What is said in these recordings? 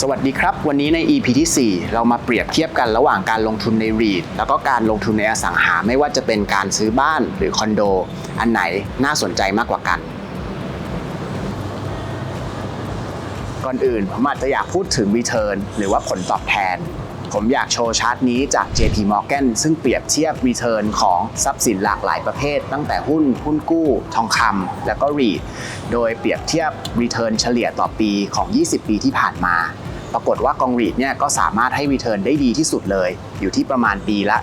สวัสดีครับ วันนี้ใน EP ที่ 4 เรามาเปรียบเทียบกันระหว่างการลงทุนใน REIT แล้วก็การลงทุนในอสังหาไม่ว่าจะเป็นการซื้อบ้านหรือคอนโด อันไหนน่าสนใจมากกว่ากัน ก่อนอื่นผมอาจจะอยากพูดถึง Return หรือว่าผลตอบแทน ผมอยากโชว์ชาร์ตนี้จาก JP Morgan ซึ่งเปรียบเทียบ Return ของทรัพย์สินหลากหลายประเภท ตั้งแต่หุ้น หุ้นกู้ ทองคำแล้วก็ REIT โดยเปรียบเทียบ Return เฉลี่ยต่อปีของ 20 ปีที่ผ่านมา ปรากฏว่ากอง REIT เนี่ยก็สามารถให้ Return ได้ดีที่สุดเลย อยู่ที่ประมาณปีละ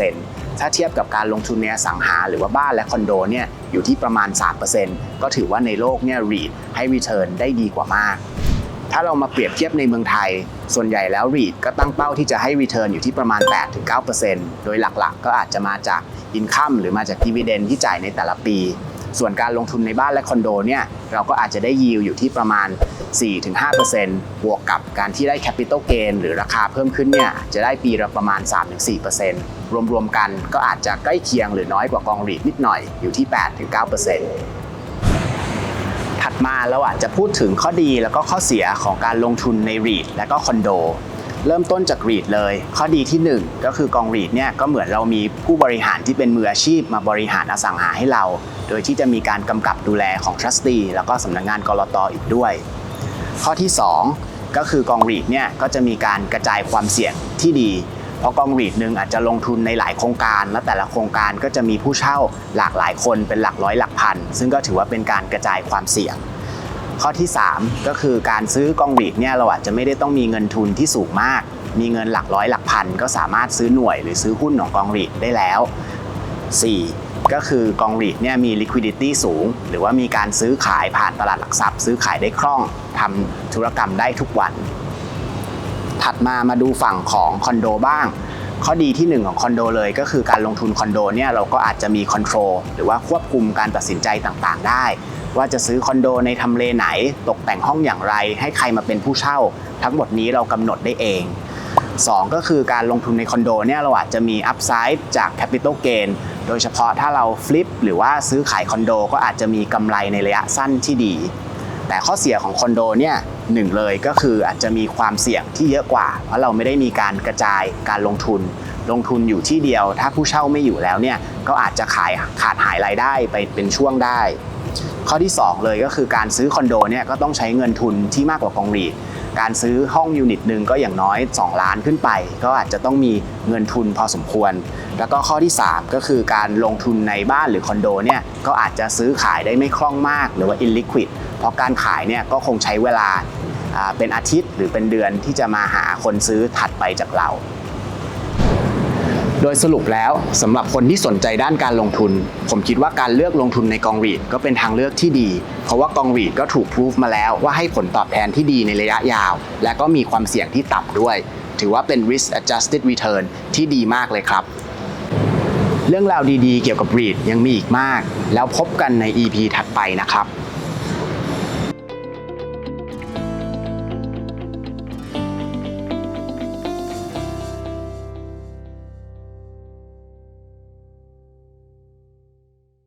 9%ถ้าเทียบกับการลงทุนในสังหาหรือว่าบ้านและคอนโดเนี่ยอยู่ที่ประมาณ 3%ก็ถือว่าในโลกเนี่ย REIT ให้ Return ได้ดีกว่ามากถ้าเรามาเปรียบเทียบในเมืองไทย ส่วนใหญ่แล้ว REIT ก็ตั้งเป้าที่จะให้ Return อยู่ที่ประมาณ 8-9%โดยหลักๆ ก็อาจจะมาจาก Income หรือมาจาก Dividend ที่จ่ายในแต่ละปี ส่วนการลงทุนในบ้านและคอนโดเนี่ยเราก็อาจจะได้ยิวอยู่ที่ประมาณ 4-5%บวกกับการที่ได้ Capital Gain หรือราคาเพิ่มขึ้นเนี่ยจะได้ปีละประมาณ 3-4%รวมๆกันก็อาจจะใกล้เคียงหรือน้อยกว่ากอง REIT นิดหน่อยอยู่ที่ 8-9%ถัดมาเราอาจจะพูดถึงข้อดีแล้วก็ข้อเสียของการลงทุนใน REIT และก็คอนโด เริ่มต้นจาก REIT เลย ข้อดีที่ 1 ก็คือกอง REIT เนี่ยก็เหมือนเรามีผู้บริหารที่เป็นมืออาชีพมาบริหารอสังหาให้เรา โดยที่จะมีการกำกับดูแลของ trustee แล้วก็สำนักงานกรตออีกด้วย ข้อที่ 2 ก็คือกอง REIT เนี่ยก็จะมีการกระจายความเสี่ยงที่ดี เพราะกอง REIT หนึ่งอาจจะลงทุนในหลายโครงการ และแต่ละโครงการก็จะมีผู้เช่าหลากหลายคนเป็นหลักร้อยหลักพัน ซึ่งก็ถือว่าเป็นการกระจายความเสี่ยง ข้อที่ 3 ก็คือการซื้อกอง REIT เนี่ยเราอาจจะไม่ได้ต้องมีเงินทุนที่สูงมาก มีเงินหลักร้อยหลักพัน ก็สามารถซื้อหน่วยหรือซื้อหุ้นของกอง REIT ได้แล้ว 4. ก็คือกอง REIT เนี่ยมี liquidity สูง หรือว่ามีการซื้อขายผ่านตลาดหลักทรัพย์ ซื้อขายได้คล่องทำธุรกรรมได้ทุกวัน ถัดมามาดูฝั่งของคอนโดบ้างข้อดีที่ 1 ของคอนโดเลยก็คือการลงทุนคอนโดเนี่ยเราก็อาจจะมีคอนโทรลหรือว่าควบคุมการตัดสินใจต่างๆ ได้ ว่าจะซื้อคอนโดในทำเลไหน ตกแต่งห้องอย่างไร ให้ใครมาเป็นผู้เช่า ทั้งหมดนี้เรากำหนดได้เอง 2 ก็คือการลงทุนในคอนโดเนี่ยเราอาจจะมีอัพไซด์จาก Capital Gain โดยเฉพาะถ้าเราฟลิปหรือว่าซื้อขายคอนโดก็อาจจะมีกำไรในระยะสั้นที่ดี แต่ข้อเสียของคอนโดเนี่ยหนึ่งเลยก็คืออาจจะมีความเสี่ยงที่เยอะกว่า เพราะเราไม่ได้มีการกระจายการลงทุน ลงทุนอยู่ที่เดียว ถ้าผู้เช่าไม่อยู่แล้วเนี่ยก็อาจจะขายขาดหายรายได้ไปเป็นช่วงได้ ข้อที่ 2 เลยก็คือการซื้อคอนโดเนี่ยก็ต้องใช้เงินทุนที่มากกว่ากองรีดการซื้อห้องยูนิตหนึ่งก็อย่างน้อย 2 ล้านขึ้นไป ก็อาจจะต้องมีเงินทุนพอสมควร แล้วก็ข้อที่ 3 ก็คือการลงทุนในบ้านหรือคอนโดเนี่ยก็อาจจะซื้อขายได้ไม่คล่องมากหรือว่า illiquid เพราะการขายเนี่ยก็คงใช้เวลาเป็นอาทิตย์หรือเป็นเดือนที่จะมาหาคนซื้อถัดไปจากเรา ดยสรุปแล้วสำหรับคนที่สนใจด้านการลงทุน ผมคิดว่าการเลือกลงทุนในกองรีดก็เป็นทางเลือกที่ดี เพราะว่ากองรีดก็ถูกพิสูจมาแล้วว่าให้ผลตอบแทนที่ดีในระยะยาว และก็มีความเสี่ยงที่ต่ำด้วย ถือว่าเป็น risk adjusted return ที่ดีมากเลยครับ เรื่องราวดีๆ เกี่ยวกับ REIT ยังมีอีกมาก แล้วพบกันใน EP ถัดไปนะครับ